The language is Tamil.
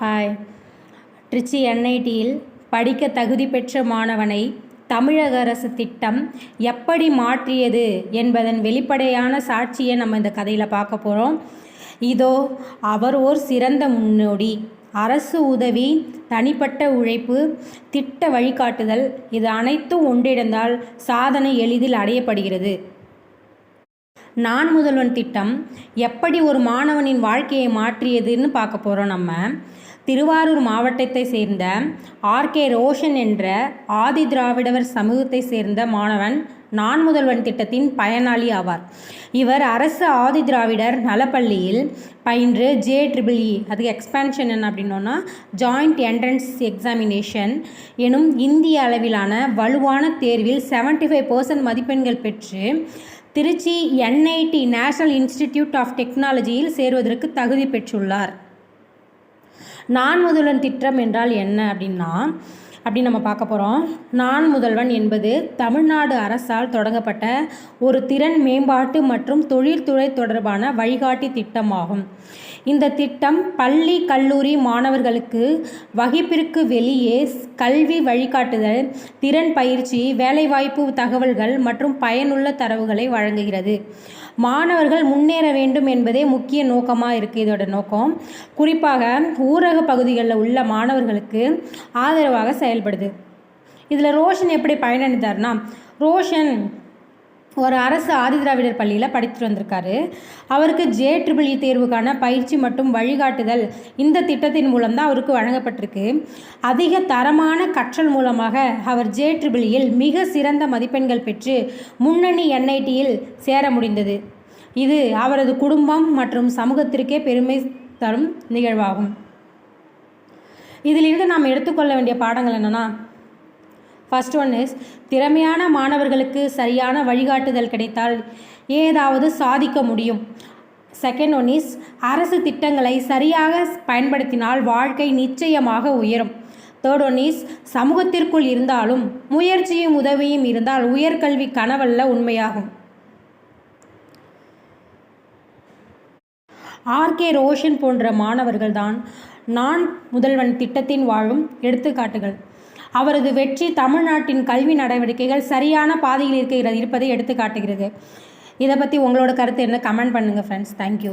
ஹாய் ட்ரிச்சி என்ஐடியில் படிக்க தகுதி பெற்ற மாணவனை தமிழக அரசு திட்டம் எப்படி மாற்றியது என்பதன் வெளிப்படையான சாட்சியை நம்ம இந்த கதையில் பார்க்க போகிறோம் இதோ அவர் ஓர் சிறந்த முன்னோடி. அரசு உதவி தனிப்பட்ட உழைப்பு திட்ட வழிகாட்டுதல் இது அனைத்தும் ஒன்றிணைந்தால் சாதனை எளிதில் அடையப்படுகிறது. நான் முதல்வன் திட்டம் எப்படி ஒரு மாணவனின் வாழ்க்கையை மாற்றியதுன்னு பார்க்க போகிறோம் நம்ம. திருவாரூர் மாவட்டத்தை சேர்ந்த ஆர்கே ரோஷன் என்ற ஆதி திராவிடவர் சமூகத்தை சேர்ந்த மாணவன் நான் முதல்வன் திட்டத்தின் பயனாளி ஆவார். இவர் அரசு ஆதி திராவிடர் நலப்பள்ளியில் பயின்று ஜே ட்ரிபிள் இ அதுக்கு எக்ஸ்பேன்ஷன் என்ன அப்படின்னோன்னா ஜாயிண்ட் என்ட்ரன்ஸ் எக்ஸாமினேஷன் எனும் இந்திய அளவிலான வலுவான தேர்வில் 75% ஃபைவ் பர்சன்ட் மதிப்பெண்கள் பெற்று Tiruchi NIT national institute of டெக்னாலஜியில் சேருவதற்கு தகுதி பெற்றுள்ளார். நான் முதலன் திட்டம் என்றால் என்ன அப்படின்னா அப்படின்னு நம்ம பார்க்க போகிறோம் நான் முதல்வன் என்பது தமிழ்நாடு அரசால் தொடங்கப்பட்ட ஒரு திறன் மேம்பாட்டு மற்றும் தொழில்துறை தொடர்பான வழிகாட்டி திட்டமாகும். இந்த திட்டம் பள்ளி கல்லூரி மாணவர்களுக்கு வகுப்பிற்கு வெளியே கல்வி வழிகாட்டுதல் திறன் பயிற்சி வேலைவாய்ப்பு தகவல்கள் மற்றும் பயனுள்ள தரவுகளை வழங்குகிறது. மாணவர்கள் முன்னேற வேண்டும் என்பதே முக்கிய நோக்கமாக இருக்குது இதோட நோக்கம். குறிப்பாக ஊரக பகுதிகளில் உள்ள மாணவர்களுக்கு ஆதரவாக செயல்படுது. இதில் ரோஷன் எப்படி பயனளித்தார்னா ரோஷன் ஒரு அரசு ஆதிதிராவிடர் பள்ளியில் படித்துட்டு வந்திருக்காரு. அவருக்கு ஜே ட்ரிபிள்இ தேர்வுக்கான பயிற்சி மற்றும் வழிகாட்டுதல் இந்த திட்டத்தின் மூலம்தான் அவருக்கு வழங்கப்பட்டிருக்கு. அதிக தரமான கற்றல் மூலமாக அவர் ஜே ட்ரிபிள்இயில் மிக சிறந்த மதிப்பெண்கள் பெற்று முன்னணி என்ஐடியில் சேர முடிந்தது. இது அவரது குடும்பம் மற்றும் சமூகத்திற்கே பெருமை தரும் நிகழ்வாகும். இதிலிருந்து நாம் எடுத்துக்கொள்ள வேண்டிய பாடங்கள் என்னென்னா ஃபர்ஸ்ட் ஒன் இஸ் திறமையான மாணவர்களுக்கு சரியான வழிகாட்டுதல் கிடைத்தால் ஏதாவது சாதிக்க முடியும். செகண்ட் ஒன் இஸ் அரசு திட்டங்களை சரியாக பயன்படுத்தினால் வாழ்க்கை நிச்சயமாக உயரும். தேர்ட் ஒன் இஸ் சமூகத்திற்குள் இருந்தாலும் முயற்சியும் உதவியும் இருந்தால் உயர்கல்வி கனவல்ல உண்மையாகும். ஆர்கே ரோஷன் போன்ற மாணவர்கள்தான் நான் முதல்வன் திட்டத்தின் வாழும் எடுத்துக்காட்டுகள். அவரது வெற்றி தமிழ்நாட்டின் கல்வி நடவடிக்கைகள் சரியான பாதையில் இருக்கிறது இருப்பதை எடுத்து காட்டுகிறது இதை பற்றி உங்களோட கருத்து என்ன? கமெண்ட் பண்ணுங்கள் ஃப்ரெண்ட்ஸ் தேங்க்யூ